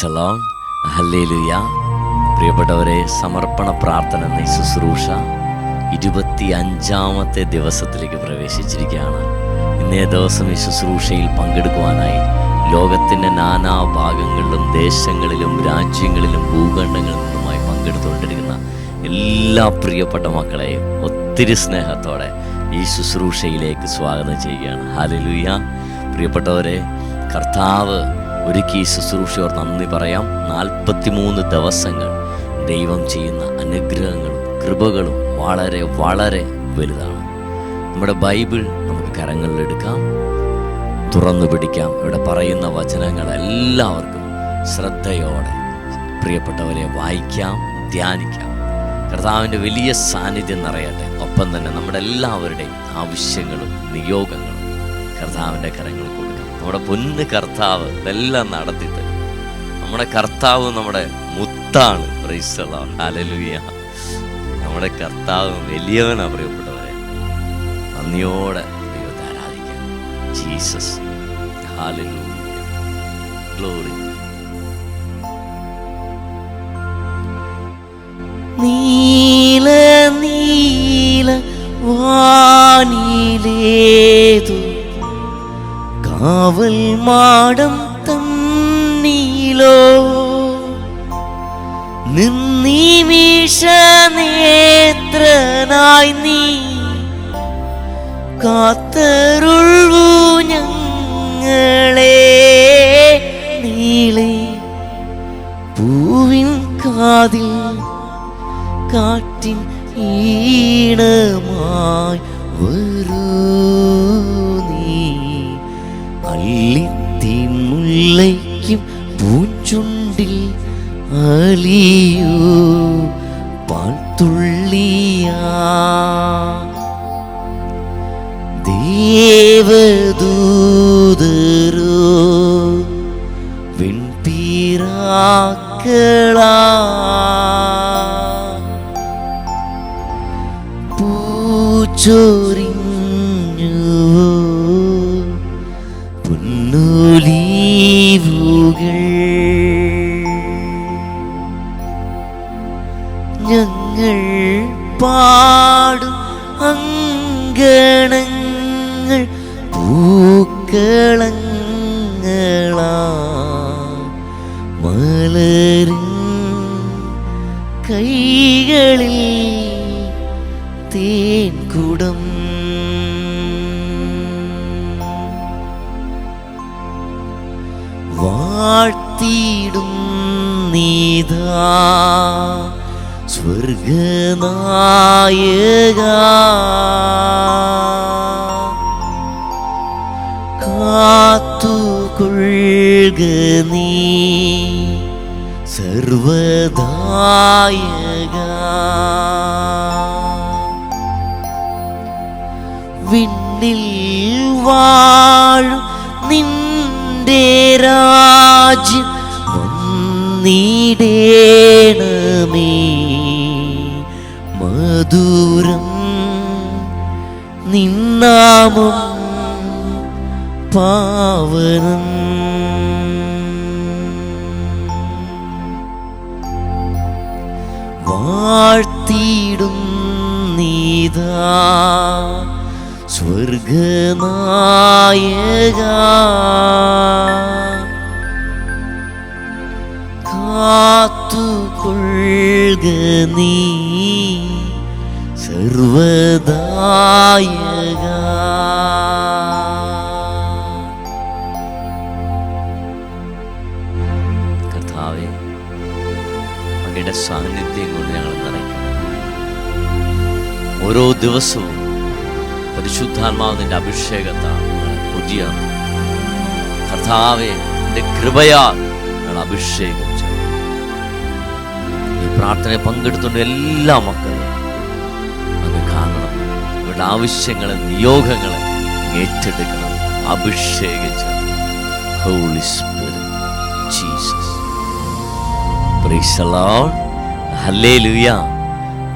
പ്രൈസലോൺ ഹല്ലേലുയ പ്രിയപ്പെട്ടവരെ സമർപ്പണ പ്രാർത്ഥന എന്ന ഈ ശുശ്രൂഷ ഇരുപത്തി അഞ്ചാമത്തെ ദിവസത്തിലേക്ക് പ്രവേശിച്ചിരിക്കുകയാണ്. ഇന്നേ ദിവസം ഈ ശുശ്രൂഷയിൽ പങ്കെടുക്കുവാനായി ലോകത്തിന്റെ നാനാ ഭാഗങ്ങളിലും ദേശങ്ങളിലും രാജ്യങ്ങളിലും ഭൂഖണ്ഡങ്ങളിൽ നിന്നുമായി പങ്കെടുത്തുകൊണ്ടിരിക്കുന്ന എല്ലാ പ്രിയപ്പെട്ട മക്കളെയും ഒത്തിരി സ്നേഹത്തോടെ ഈ ശുശ്രൂഷയിലേക്ക് സ്വാഗതം ചെയ്യുകയാണ്. ഹാലലുയ പ്രിയപ്പെട്ടവരെ കർത്താവ് ഒരുക്കി ശുശ്രൂഷയോർ നന്ദി പറയാം. നാൽപ്പത്തിമൂന്ന് ദിവസങ്ങൾ ദൈവം ചെയ്യുന്ന അനുഗ്രഹങ്ങളും കൃപകളും വളരെ വളരെ വലുതാണ്. നമ്മുടെ ബൈബിൾ നമുക്ക് കരങ്ങളിലെടുക്കാം തുറന്നു പിടിക്കാം. ഇവിടെ പറയുന്ന വചനങ്ങൾ എല്ലാവർക്കും ശ്രദ്ധയോടെ പ്രിയപ്പെട്ടവരെ വായിക്കാം ധ്യാനിക്കാം. കർത്താവിന്റെ വലിയ സാന്നിധ്യം നിറയട്ടെ. ഒപ്പം തന്നെ നമ്മുടെ എല്ലാവരുടെയും ആവശ്യങ്ങളും നിയോഗങ്ങളും കർത്താവിന്റെ കരങ്ങളിൽ കൊടുക്കാം. നമ്മുടെ പൊന്ന് കർത്താവ് ഇതെല്ലാം നടത്തിട്ട് നമ്മുടെ കർത്താവ് നമ്മുടെ മുത്താണ്. നമ്മുടെ കർത്താവ് വലിയവനാ പ്രിയപ്പെട്ടവരെ. നന്ദിയോടെ ദൈവത്തെ ആരാധിക്കാം. ജീസസ് ഗ്ലോറി നീല നീല വാനിലേതു കാവൽ മാടം തന്നീലോ? നിന്നിമിഷ നേത്രനായി നീ കാത്തരുൾവു ഞങ്ങളെ നീളെ. പൂവിൻ കാതിൽ കാട്ടിൻ ഈണമായി വരൂ. അള്ളിത്തീൻ മുല്ലയ്ക്കും പൂഞ്ചുണ്ടിൽ അലിയൂ പാൽത്തുള്ളിയാ. ദേവദൂതരോ വിൺപീറാക്കളാ പൂച്ചൊരിഞ്ഞു പുന്നൊലീവുകൾ ഞങ്ങൾ പാടും അങ്കണങ്ങൾ പൂക്കളങ്ങളാ. മലരും സ്വർഗനായക. കാത്തുകൊള്ളുക നീ സർവദായക. വിണ്ണിൽ വാഴും നിന്റെ രാജ്യം വന്നിടേണമേ മധുരം നിന്നാമം പാവനം. വാഴ്ത്തിയിടും നീതാ സ്വർഗനായക. കാത്തുകൊള്ളുക നീ സർവദായക. കർത്താവെ അങ്ങയുടെ സാന്നിധ്യം കൊണ്ട് ഞങ്ങൾ നിറയ്ക്കണം ഓരോ ദിവസവും പരിശുദ്ധാത്മാവിന്റെ അഭിഷേകത്താണ് പുതിയ കർത്താവെ എന്റെ കൃപയാൽ അഭിഷേകം പ്രാർത്ഥനയെ പങ്കെടുത്തുകൊണ്ട് എല്ലാ മക്കളും അങ്ങ് കാണണം. അവരുടെ ആവശ്യങ്ങളെ നിയോഗങ്ങളെ ഏറ്റെടുക്കണം. അഭിഷേകിച്ച്. Holy spirit Jesus.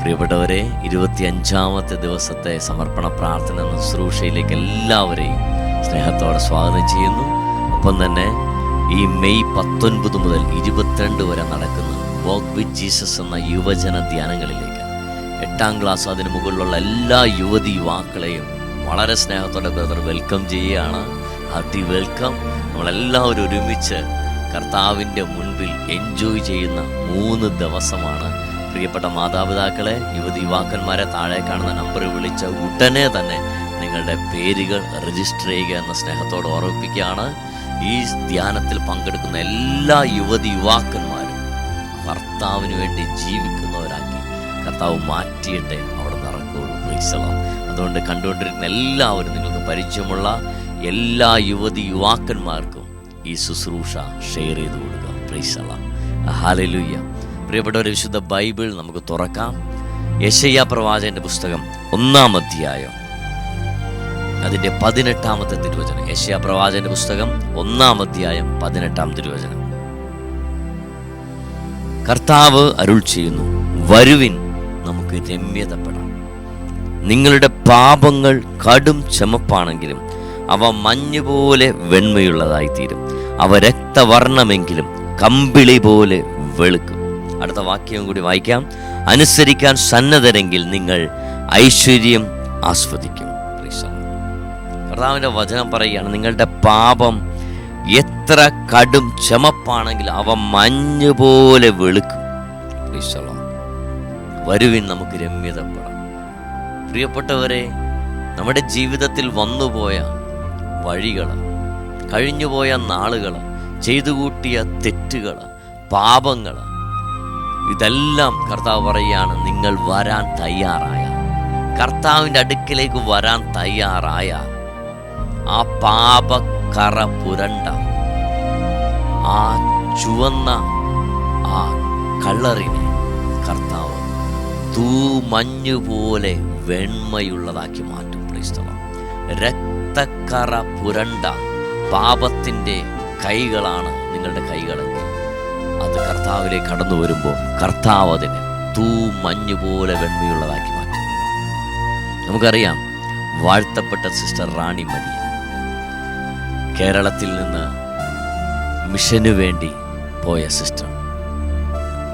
പ്രിയപ്പെട്ടവരെ ഇരുപത്തി അഞ്ചാമത്തെ ദിവസത്തെ സമർപ്പണ പ്രാർത്ഥന ശുശ്രൂഷയിലേക്ക് എല്ലാവരെയും സ്നേഹത്തോടെ സ്വാഗതം ചെയ്യുന്നു. ഒപ്പം തന്നെ ഈ മെയ് പത്തൊൻപത് മുതൽ ഇരുപത്തിരണ്ട് വരെ നടക്കുന്ന വോക്ക് വിത്ത് ജീസസ് എന്ന യുവജന ധ്യാനങ്ങളിലേക്ക്. എട്ടാം ക്ലാസ് അതിന് മുകളിലുള്ള എല്ലാ യുവതി യുവാക്കളെയും വളരെ സ്നേഹത്തോടെ ബ്രദർ വെൽക്കം ചെയ്യുകയാണ്. അതി വെൽക്കം. നമ്മളെല്ലാവരും ഒരുമിച്ച് കർത്താവിന്റെ മുൻപിൽ എൻജോയ് ചെയ്യുന്ന മൂന്ന് ദിവസമാണ്. പ്രിയപ്പെട്ട മാതാപിതാക്കളെ യുവതി യുവാക്കന്മാരെ താഴെ കാണുന്ന നമ്പർ വിളിച്ച ഉടനെ തന്നെ നിങ്ങളുടെ പേരുകൾ രജിസ്റ്റർ ചെയ്യുക എന്ന സ്നേഹത്തോട് ഓർമ്മിപ്പിക്കുകയാണ്. ഈ ധ്യാനത്തിൽ പങ്കെടുക്കുന്ന എല്ലാ യുവതി യുവാക്കന്മാരും കർത്താവിന് വേണ്ടി ജീവിക്കുന്നവരാക്കി കർത്താവ് മാറ്റിയിട്ടെ അവിടെ നടക്കുകയുള്ളൂ. പ്രൈസലോ അതുകൊണ്ട് കണ്ടുകൊണ്ടിരിക്കുന്ന എല്ലാവരും നിങ്ങൾക്ക് പരിചയമുള്ള എല്ലാ യുവതി യുവാക്കന്മാർക്കും ഈ ശുശ്രൂഷ ഷെയർ ചെയ്ത് കൊടുക്കുക. പ്രൈസല ഹാലലുയ്യ പ്രിയപ്പെട്ടവരെ വിശുദ്ധ ബൈബിൾ നമുക്ക് തുറക്കാം. യശയ്യ പ്രവാചകന്റെ പുസ്തകം ഒന്നാം അധ്യായം. അതിന്റെ പതിനെട്ടാമത്തെ തിരുവചനം. യശയ പ്രവാചകന്റെ പുസ്തകം ഒന്നാം അധ്യായം പതിനെട്ടാം തിരുവചനം. കർത്താവ് അരുൾ ചെയ്യുന്നു. വരുവിൻ നമുക്ക് രമ്യതപ്പെടാം. നിങ്ങളുടെ പാപങ്ങൾ കടും ചെമപ്പാണെങ്കിലും അവ മഞ്ഞുപോലെ വെണ്മയുള്ളതായിത്തീരും. അവ രക്തവർണമെങ്കിലും കമ്പിളി പോലെ വെളുക്കും. അടുത്ത വാക്യം കൂടി വായിക്കാം. അനുസരിക്കാൻ സന്നദ്ധരെങ്കിൽ നിങ്ങൾ ഐശ്വര്യം ആസ്വദിക്കും. കർത്താവിന്റെ വചനം പറയുകയാണ് നിങ്ങളുടെ പാപം എത്ര കടും ചമപ്പാണെങ്കിൽ അവ മഞ്ഞ് പോലെ വെളുക്കും വരുവിൻ നമുക്ക് രമ്യതപ്പെടാം. പ്രിയപ്പെട്ടവരെ നമ്മുടെ ജീവിതത്തിൽ വന്നുപോയ വഴികൾ കഴിഞ്ഞുപോയ നാളുകൾ ചെയ്തു കൂട്ടിയ തെറ്റുകൾ പാപങ്ങൾ ഇതെല്ലാം കർത്താവ് പറയുകയാണ് നിങ്ങൾ വരാൻ തയ്യാറായ കർത്താവിന്റെ അടുക്കിലേക്ക് വരാൻ തയ്യാറായ ആ പാപക്കറ പുരണ്ട. ആ ചുവന്ന ആ കളറിനെ കർത്താവ് തൂമഞ്ഞു പോലെ വെണ്മയുള്ളതാക്കി മാറ്റും. ക്രൈസ്തവം രക്തക്കറ പുരണ്ട പാപത്തിന്റെ കൈകളാണ് നിങ്ങളുടെ കൈകളെങ്കിൽ അത് കർത്താവിലേക്ക് കടന്നു വരുമ്പോൾ കർത്താവ് അതിനെ തൂമഞ്ഞു പോലെ വെണ്മയുള്ളതാക്കി മാറ്റും. നമുക്കറിയാം വാഴ്ത്തപ്പെട്ട സിസ്റ്റർ റാണി മരിയ കേരളത്തിൽ നിന്ന് മിഷനു വേണ്ടി പോയ സിസ്റ്റർ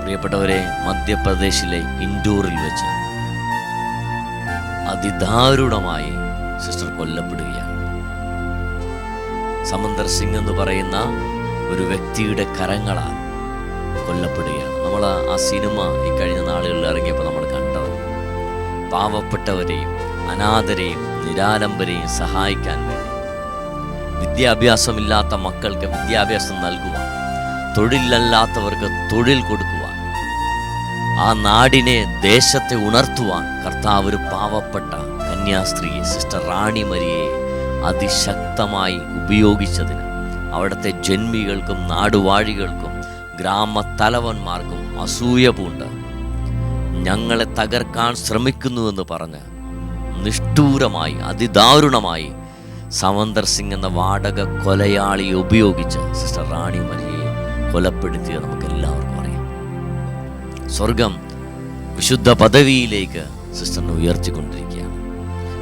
പ്രിയപ്പെട്ടവരെ മധ്യപ്രദേശിലെ ഇൻഡോറിൽ വെച്ച് അതിദാരുണമായി സിസ്റ്റർ കൊല്ലപ്പെടുകയാണ്. സമന്ദർ സിംഗ് എന്ന് പറയുന്ന ഒരു വ്യക്തിയുടെ കരങ്ങളാണ് കൊല്ലപ്പെടുകയാണ്. നമ്മൾ ആ സിനിമ ഈ കഴിഞ്ഞ നാളുകളിൽ ഇറങ്ങിയപ്പോൾ നമ്മൾ കണ്ടത്. പാവപ്പെട്ടവരെയും അനാഥരെയും നിരാലംബരെയും സഹായിക്കാൻ വേണ്ടി. വിദ്യാഭ്യാസമില്ലാത്ത മക്കൾക്ക് വിദ്യാഭ്യാസം നൽകുവാൻ തൊഴിലല്ലാത്തവർക്ക് തൊഴിൽ കൊടുക്കുവാൻ ആ നാടിനെ ദേശത്തെ ഉണർത്തുവാൻ കർത്താവ് ഒരു പാവപ്പെട്ട കന്യാസ്ത്രീയെ സിസ്റ്റർ റാണി മരിയെ അതിശക്തമായി ഉപയോഗിച്ചതിന് അവിടുത്തെ ജന്മികൾക്കും നാടുവാഴികൾക്കും ഗ്രാമത്തലവന്മാർക്കും അസൂയ പൂണ്ട്. ഞങ്ങളെ തകർക്കാൻ ശ്രമിക്കുന്നുവെന്ന് പറഞ്ഞ് നിഷ്ഠൂരമായി അതിദാരുണമായി സമന്തർ സിംഗ് എന്ന വാടക കൊലയാളിയെ ഉപയോഗിച്ച് സിസ്റ്റർ റാണി മരിയെ കൊലപ്പെടുത്തിയത് നമുക്ക് എല്ലാവർക്കും അറിയാം. സ്വർഗം വിശുദ്ധ പദവിയിലേക്ക് സിസ്റ്ററിനെ ഉയർത്തിക്കൊണ്ടിരിക്കുകയാണ്.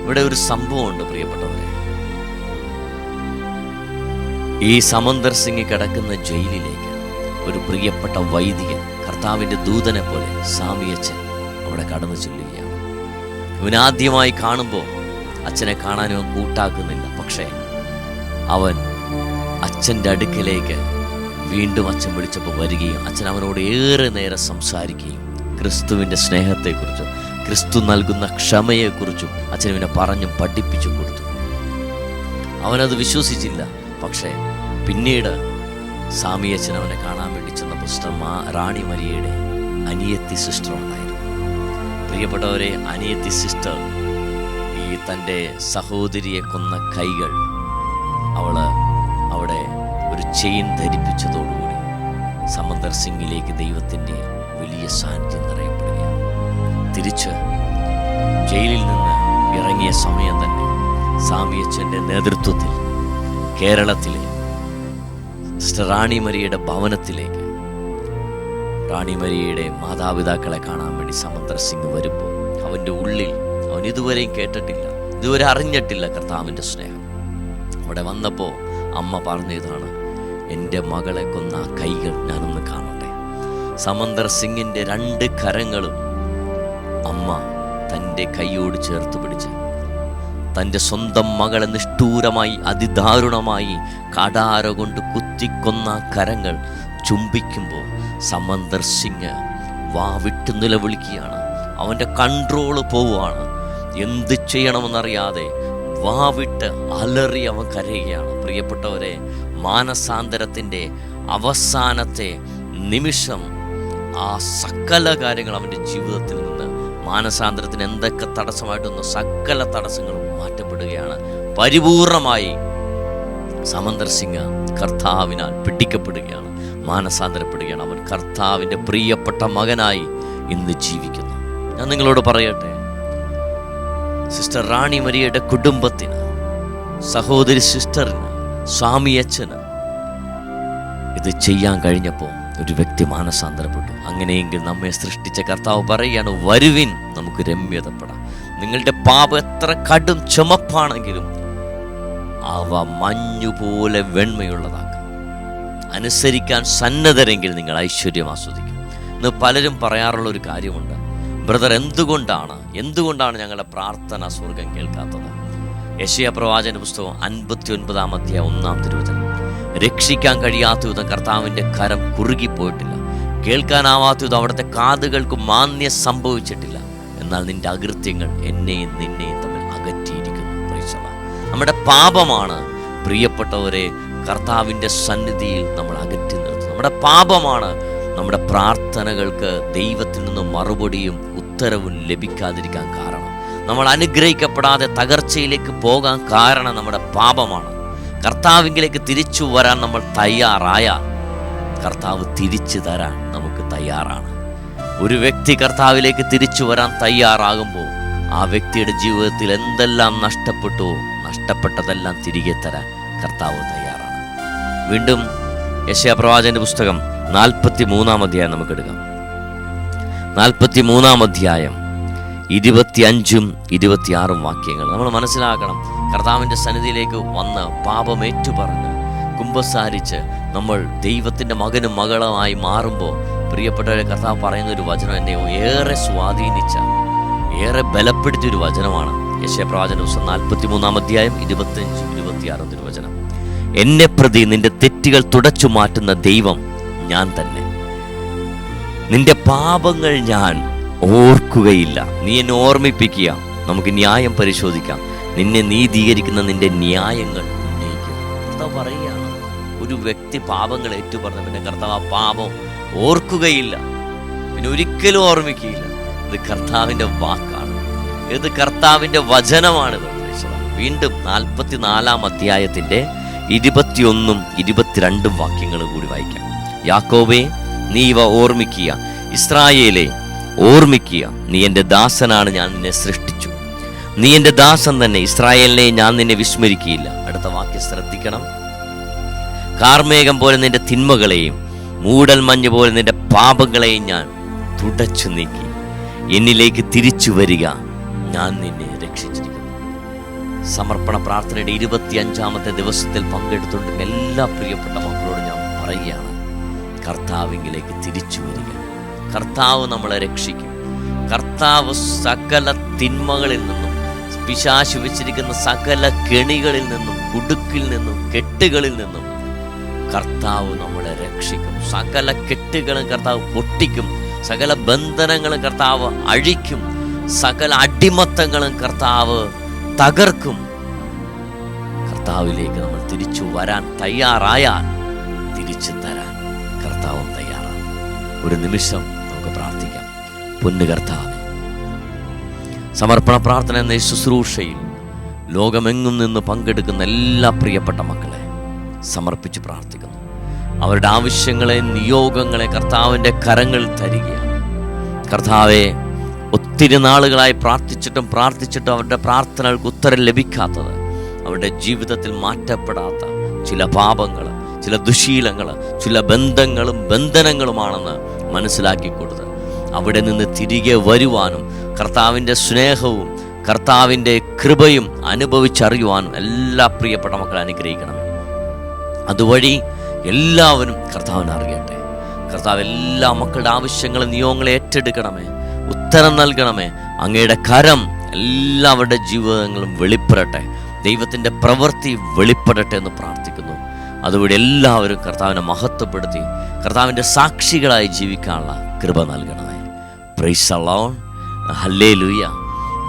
ഇവിടെ ഒരു സംഭവമുണ്ട് പ്രിയപ്പെട്ടവരെ. ഈ സമന്തർ സിംഗ് കിടക്കുന്ന ജയിലിലേക്ക് ഒരു പ്രിയപ്പെട്ട വൈദികൻ കർത്താവിന്റെ ദൂതനെ പോലെ സാമിയച്ചൻ അവിടെ കടന്നു ചെല്ലുകയാണ്. ഇവനാദ്യമായി കാണുമ്പോൾ അച്ഛനെ കാണാനോ കൂട്ടാക്കുന്നില്ല. പക്ഷേ അവൻ അച്ഛന്റെ അടുക്കലേക്ക് വീണ്ടും അച്ഛൻ വിളിച്ചപ്പോൾ വരികയും അച്ഛൻ അവനോട് ഏറെ നേരം സംസാരിക്കുകയും ക്രിസ്തുവിന്റെ സ്നേഹത്തെക്കുറിച്ചും ക്രിസ്തു നൽകുന്ന ക്ഷമയെക്കുറിച്ചും അച്ഛൻ ഇവനെ പറഞ്ഞും പഠിപ്പിച്ചും കൊടുത്തു. അവനത് വിശ്വസിച്ചില്ല. പക്ഷേ പിന്നീട് സാമിയച്ഛൻ അവനെ കാണാൻ വേണ്ടി ചെന്ന പുസ്തകം ആ റാണി മരിയയുടെ അനിയത്തി സിസ്റ്റർ ഉണ്ടായിരുന്നു. പ്രിയപ്പെട്ടവരെ അനിയത്തി സിസ്റ്റർ തന്റെ സഹോദരിയെ കൊന്ന കൈകൾ അവൾ അവിടെ ഒരു ചെയിൻ ധരിപ്പിച്ചതോടുകൂടി സമന്ദർ സിംഗിലേക്ക് ദൈവത്തിന്റെ വലിയ സാന്നിധ്യം നിറയപ്പെടുകയാണ്. തിരിച്ച് ജയിലിൽ നിന്ന് ഇറങ്ങിയ സമയം തന്നെ സാമിയച്ചന്റെ നേതൃത്വത്തിൽ കേരളത്തിലെ സിസ്റ്റർ റാണി ഭവനത്തിലേക്ക് റാണിമരിയുടെ മാതാപിതാക്കളെ കാണാൻ വേണ്ടി സമന്ദർ സിംഗ് വരുമ്പോൾ അവന്റെ ഉള്ളിൽ അവൻ ഇതുവരെയും കേട്ടിട്ടില്ല. ഇതുവരെ അറിഞ്ഞിട്ടില്ല കർത്താവിന്റെ സ്നേഹം. അവിടെ വന്നപ്പോൾ അമ്മ പറഞ്ഞതാണ് എന്റെ മകളെ കൊന്ന കൈകൾ ഞാനൊന്ന് കാണട്ടെ. സമന്ദർ സിംഗിന്റെ രണ്ട് കരങ്ങളും അമ്മ തന്റെ കൈയോട് ചേർത്ത് പിടിച്ച് തന്റെ സ്വന്തം മകളെ നിഷ്ഠൂരമായി അതിദാരുണമായി കടാര കൊണ്ട് കുത്തിക്കൊന്ന കരങ്ങൾ ചുംബിക്കുമ്പോൾ സമന്ദർ സിംഗ് വാവിട്ട് നിലവിളിക്കുകയാണ്. അവന്റെ കൺട്രോൾ പോവുകയാണ്. എന്ത് ചെയ്യണമെന്നറിയാതെ വാവിട്ട് അലറി അവൻ കരയുകയാണ്. പ്രിയപ്പെട്ടവരെ മാനസാന്തരത്തിന്റെ അവസാനത്തെ നിമിഷം ആ സകല കാര്യങ്ങൾ അവന്റെ ജീവിതത്തിൽ നിന്ന് മാനസാന്തരത്തിന് എന്തൊക്കെ തടസ്സമായിട്ടൊന്ന് സകല തടസ്സങ്ങളും മാറ്റപ്പെടുകയാണ്. പരിപൂർണമായി സമന്ദർ സിംഗ് കർത്താവിനാൽ പിടിക്കപ്പെടുകയാണ് മാനസാന്തരപ്പെടുകയാണ്. അവൻ കർത്താവിന്റെ പ്രിയപ്പെട്ട മകനായി ഇന്ന് ജീവിക്കുന്നു. ഞാൻ നിങ്ങളോട് പറയട്ടെ സിസ്റ്റർ റാണി മരിയയുടെ കുടുംബത്തിന് സഹോദരി സിസ്റ്ററിന് സ്വാമി അച്ഛന് ഇത് ചെയ്യാൻ കഴിഞ്ഞപ്പോൾ ഒരു വ്യക്തി മാനസാന്തരപ്പെട്ടു. അങ്ങനെയെങ്കിൽ നമ്മെ സൃഷ്ടിച്ച കർത്താവ് പറയുകയാണ് വരുവിൻ നമുക്ക് രമ്യതപ്പെടാം. നിങ്ങളുടെ പാപം എത്ര കടും ചുമപ്പാണെങ്കിലും അവ മഞ്ഞുപോലെ വെണ്മയുള്ളതാക്കുക അനുസരിക്കാൻ സന്നദ്ധരെങ്കിൽ നിങ്ങൾ ഐശ്വര്യം ആസ്വദിക്കും. ഇന്ന് പലരും പറയാറുള്ള ഒരു കാര്യമുണ്ട് ബ്രദർ എന്തുകൊണ്ടാണ് എന്തുകൊണ്ടാണ് ഞങ്ങളുടെ പ്രാർത്ഥന സ്വർഗം കേൾക്കാത്തത്? യശയ പ്രവാചന പുസ്തകം അൻപത്തി ഒൻപതാം അധ്യായ ഒന്നാം തിരുവചനം. രക്ഷിക്കാൻ കഴിയാത്ത വിധം കർത്താവിന്റെ കരം കുറുകിപ്പോയിട്ടില്ല. കേൾക്കാനാവാത്ത വിധം അവിടുത്തെ കാതുകൾക്ക് മാന്യം സംഭവിച്ചിട്ടില്ല. എന്നാൽ നിന്റെ അകൃത്യങ്ങൾ എന്നെയും നിന്നെയും തമ്മിൽ അകറ്റിയിരിക്കുന്നു. നമ്മുടെ പാപമാണ് പ്രിയപ്പെട്ടവരെ കർത്താവിന്റെ സന്നിധിയിൽ നമ്മൾ അകറ്റി നിർത്തുന്നത്. നമ്മുടെ പാപമാണ് നമ്മുടെ പ്രാർത്ഥനകൾക്ക് ദൈവത്തിൽ നിന്ന് മറുപടിയും ഉത്തരവും ലഭിക്കാതിരിക്കാൻ കാരണം. നമ്മൾ അനുഗ്രഹിക്കപ്പെടാതെ തകർച്ചയിലേക്ക് പോകാൻ കാരണം നമ്മുടെ പാപമാണ്. കർത്താവിങ്കിലേക്ക് തിരിച്ചു വരാൻ നമ്മൾ തയ്യാറായാൽ കർത്താവ് തിരിച്ചു തരാൻ നമുക്ക് തയ്യാറാണ്. ഒരു വ്യക്തി കർത്താവിലേക്ക് തിരിച്ചു വരാൻ തയ്യാറാകുമ്പോൾ ആ വ്യക്തിയുടെ ജീവിതത്തിൽ എന്തെല്ലാം നഷ്ടപ്പെട്ടോ നഷ്ടപ്പെട്ടതെല്ലാം തിരികെ തരാൻ കർത്താവ് തയ്യാറാണ്. വീണ്ടും യശയപ്രവാചന്റെ പുസ്തകം നാൽപ്പത്തി മൂന്നാം അധ്യായം നമുക്കെടുക്കാം നാൽപ്പത്തി മൂന്നാം അധ്യായം ഇരുപത്തി അഞ്ചും ഇരുപത്തിയാറും വാക്യങ്ങൾ. നമ്മൾ മനസ്സിലാക്കണം കർത്താവിന്റെ സന്നിധിയിലേക്ക് വന്ന് പാപം ഏറ്റുപറഞ്ഞ് കുമ്പസാരിച്ച് നമ്മൾ ദൈവത്തിന്റെ മകനും മകളുമായി മാറുമ്പോൾ പ്രിയപ്പെട്ടവരെ കർത്താവ് പറയുന്ന ഒരു വചനം എന്നെ ഏറെ സ്വാധീനിച്ച ഏറെ ബലപ്പെടുത്തിയ ഒരു വചനമാണ്. യശപ്രവാചന ദിവസം നാൽപ്പത്തി മൂന്നാം അധ്യായം ഇരുപത്തിയഞ്ച് ഇരുപത്തിയാറും തിരുവചനം. എന്നെ പ്രതി നിന്റെ തെറ്റുകൾ തുടച്ചു മാറ്റുന്ന ദൈവം ഞാൻ തന്നെ. നിന്റെ പാപങ്ങൾ ഞാൻ ഓർക്കുകയില്ല. നീ എന്നെ ഓർമ്മിപ്പിക്കുക. നമുക്ക് ന്യായം പരിശോധിക്കാം. നിന്നെ നീതീകരിക്കുന്ന നിന്റെ ന്യായങ്ങൾ ഉന്നയിക്കുക. പറയുകയാണ് ഒരു വ്യക്തി പാപങ്ങൾ ഏറ്റുപറഞ്ഞ പിന്നെ കർത്താവ് ആ പാപം ഓർക്കുകയില്ല. പിന്നെ ഒരിക്കലും ഓർമ്മിക്കുകയില്ല. ഇത് കർത്താവിന്റെ വാക്കാണ്. ഇത് കർത്താവിന്റെ വചനമാണ്. വീണ്ടും നാൽപ്പത്തിനാലാം അധ്യായത്തിന്റെ ഇരുപത്തിയൊന്നും ഇരുപത്തിരണ്ടും വാക്യങ്ങൾ കൂടി വായിക്കാം. യാക്കോബേ നീ ഇവ ഓർമ്മിക്കുക. ഇസ്രായേലെ ഓർമ്മിക്കുക. നീ എന്റെ ദാസനാണ് ഞാൻ നിന്നെ സൃഷ്ടിച്ചു. നീ എന്റെ ദാസൻ തന്നെ. ഇസ്രായേലിനെ ഞാൻ നിന്നെ വിസ്മരിക്കുകയില്ല. അടുത്ത വാക്യം ശ്രദ്ധിക്കണം. കാർമേഘം പോലെ നിന്റെ തിന്മകളെയും മൂടൽ മഞ്ഞ് പോലെ നിന്റെ പാപങ്ങളെയും ഞാൻ തുടച്ചു നീക്കി. എന്നിലേക്ക് തിരിച്ചു വരിക ഞാൻ നിന്നെ രക്ഷിച്ചിരിക്കുന്നു. സമർപ്പണ പ്രാർത്ഥനയുടെ ഇരുപത്തിയഞ്ചാമത്തെ ദിവസത്തിൽ പങ്കെടുത്തുകൊണ്ട് എല്ലാ പ്രിയപ്പെട്ട മക്കളോട് ഞാൻ പറയുകയാണ്. കർത്താവിങ്കിലേക്ക് തിരിച്ചു വരിക. കർത്താവ് നമ്മളെ രക്ഷിക്കും. കർത്താവ് സകല തിന്മകളിൽ നിന്നും പിശാശു വെച്ചിരിക്കുന്ന സകല കെണികളിൽ നിന്നും കുടുക്കിൽ നിന്നും കെട്ടുകളിൽ നിന്നും കർത്താവ് നമ്മളെ രക്ഷിക്കും. സകല കെട്ടുകളും കർത്താവ് പൊട്ടിക്കും. സകല ബന്ധനങ്ങളും കർത്താവ് അഴിക്കും. സകല അടിമത്തങ്ങളും കർത്താവ് തകർക്കും. കർത്താവിലേക്ക് നമ്മൾ തിരിച്ചു വരാൻ തയ്യാറായാൽ തിരിച്ചു തരാൻ കർത്താവും തയ്യാറാണ്. ഒരു നിമിഷം നമുക്ക് പ്രാർത്ഥിക്കാം. പൊന്നു കർത്താവ് സമർപ്പണ പ്രാർത്ഥന എന്ന ശുശ്രൂഷയിൽ ലോകമെങ്ങും നിന്ന് പങ്കെടുക്കുന്ന എല്ലാ പ്രിയപ്പെട്ട മക്കളെ സമർപ്പിച്ച് പ്രാർത്ഥിക്കുന്നു. അവരുടെ ആവശ്യങ്ങളെ നിയോഗങ്ങളെ കർത്താവിന്റെ കരങ്ങൾ തരികയാണ്. കർത്താവെ ഒത്തിരി നാളുകളായി പ്രാർത്ഥിച്ചിട്ടും പ്രാർത്ഥിച്ചിട്ടും അവരുടെ പ്രാർത്ഥനകൾക്ക് ഉത്തരം ലഭിക്കാത്തത് അവരുടെ ജീവിതത്തിൽ മാറ്റപ്പെടാത്ത ചില പാപങ്ങൾ ചില ദുശീലങ്ങൾ ചില ബന്ധങ്ങളും ബന്ധനങ്ങളുമാണെന്ന് മനസ്സിലാക്കി കൊടുത്ത് അവിടെ നിന്ന് തിരികെ വരുവാനും കർത്താവിന്റെ സ്നേഹവും കർത്താവിന്റെ കൃപയും അനുഭവിച്ചറിയുവാനും എല്ലാ പ്രിയപ്പെട്ട മക്കളെ അനുഗ്രഹിക്കണം അതുവഴി എല്ലാവരും കർത്താവിനെ അറിയട്ടെ. കർത്താവ് എല്ലാ മക്കളുടെ ആവശ്യങ്ങളും നിയോഗങ്ങളെ ഏറ്റെടുക്കണമേ. ഉത്തരം നൽകണമേ. അങ്ങയുടെ കരം എല്ലാവരുടെ ജീവിതങ്ങളും വെളിപ്പെടട്ടെ. ദൈവത്തിന്റെ പ്രവൃത്തി വെളിപ്പെടട്ടെ എന്ന് പ്രാർത്ഥിക്കുന്നു. അതുവഴി എല്ലാവരും കർത്താവിനെ മഹത്വപ്പെടുത്തി കർത്താവിന്റെ സാക്ഷികളായി ജീവിക്കാനുള്ള കൃപ നൽകണമേ. പ്രൈസ് അലോൺ ഹല്ലേ ലൂയ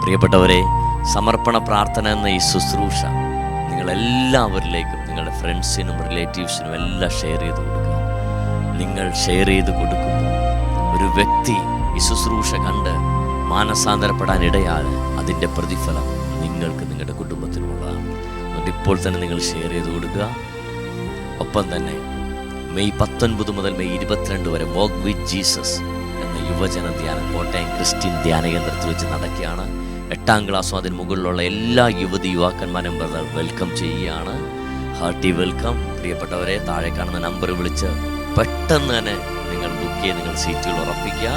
പ്രിയപ്പെട്ടവരെ സമർപ്പണ പ്രാർത്ഥന എന്ന ഈ ശുശ്രൂഷ നിങ്ങളെല്ലാവരിലേക്കും നിങ്ങളുടെ ഫ്രണ്ട്സിനും റിലേറ്റീവ്സിനും എല്ലാം ഷെയർ ചെയ്ത് കൊടുക്കുക. നിങ്ങൾ ഷെയർ ചെയ്ത് കൊടുക്കുമ്പോൾ ഒരു വ്യക്തി ഈ ശുശ്രൂഷ കണ്ട് മാനസാന്തരപ്പെടാൻ ഇടയാൽ അതിന്റെ പ്രതിഫലം നിങ്ങൾക്ക് നിങ്ങളുടെ കുടുംബത്തിനുള്ളതാണ്. അതുകൊണ്ട് ഇപ്പോൾ തന്നെ നിങ്ങൾ ഷെയർ ചെയ്ത് കൊടുക്കുക. ഒപ്പം തന്നെ മെയ് പത്തൊൻപത് മുതൽ മെയ് ഇരുപത്തിരണ്ട് വരെ വോക്ക് വിത്ത് ജീസസ് എന്ന യുവജന ധ്യാനം കോട്ടയം ക്രിസ്ത്യൻ ധ്യാന കേന്ദ്രത്തിൽ വെച്ച് നടക്കുകയാണ്. എട്ടാം ക്ലാസ് അതിന് മുകളിലുള്ള എല്ലാ യുവതി യുവാക്കന്മാരും ബ്രദർ വെൽക്കം ചെയ്യുകയാണ്. ഹാർട്ടി വെൽക്കം പ്രിയപ്പെട്ടവരെ താഴെ കാണുന്ന നമ്പർ വിളിച്ച് പെട്ടെന്ന് തന്നെ നിങ്ങൾ ബുക്ക് ചെയ്ത് നിങ്ങൾ സീറ്റുകൾ ഉറപ്പിക്കുക.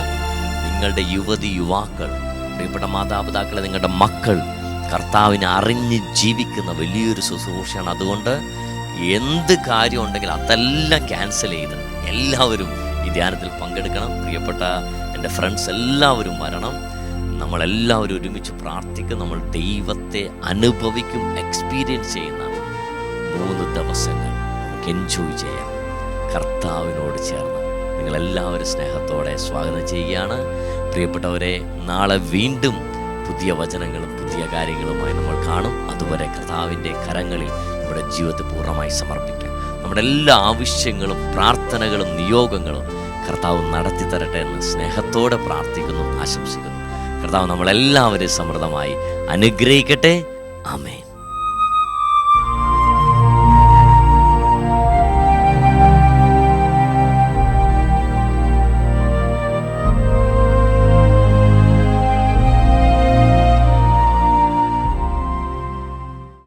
നിങ്ങളുടെ യുവതി യുവാക്കൾ പ്രിയപ്പെട്ട മാതാപിതാക്കളെ നിങ്ങളുടെ മക്കൾ കർത്താവിനെ അറിഞ്ഞ് ജീവിക്കുന്ന വലിയൊരു ശുശ്രൂഷയാണ് അതുകൊണ്ട് എന്ത് കാര്യം ഉണ്ടെങ്കിലും അതെല്ലാം ക്യാൻസൽ ചെയ്ത് എല്ലാവരും ഈ ധ്യാനത്തിൽ പങ്കെടുക്കണം. പ്രിയപ്പെട്ട എന്റെ ഫ്രണ്ട്സ് എല്ലാവരും വരണം. നമ്മളെല്ലാവരും ഒരുമിച്ച് പ്രാർത്ഥിക്കും. നമ്മൾ ദൈവത്തെ അനുഭവിക്കും എക്സ്പീരിയൻസ് ചെയ്യുന്ന മൂന്ന് ദിവസങ്ങൾ നമുക്ക് എൻജോയ് ചെയ്യാം. കർത്താവിനോട് ചേർന്ന് നിങ്ങളെല്ലാവരും സ്നേഹത്തോടെ സ്വാഗതം ചെയ്യുകയാണ്. പ്രിയപ്പെട്ടവരെ നാളെ വീണ്ടും പുതിയ വചനങ്ങളും പുതിയ കാര്യങ്ങളുമായി നമ്മൾ കാണും. അതുവരെ കർത്താവിന്റെ കരങ്ങളിൽ നമ്മുടെ ജീവിതത്തെ പൂർണമായി സമർപ്പിക്കാം. നമ്മുടെ എല്ലാ ആവശ്യങ്ങളും പ്രാർത്ഥനകളും നിയോഗങ്ങളും കർത്താവ് നടത്തി തരട്ടെ എന്ന് സ്നേഹത്തോടെ പ്രാർത്ഥിക്കുന്നു ആശംസിക്കുന്നു. കർത്താവ് നമ്മളെല്ലാവരെയും സമൃദ്ധമായി അനുഗ്രഹിക്കട്ടെ. ആമേൻ.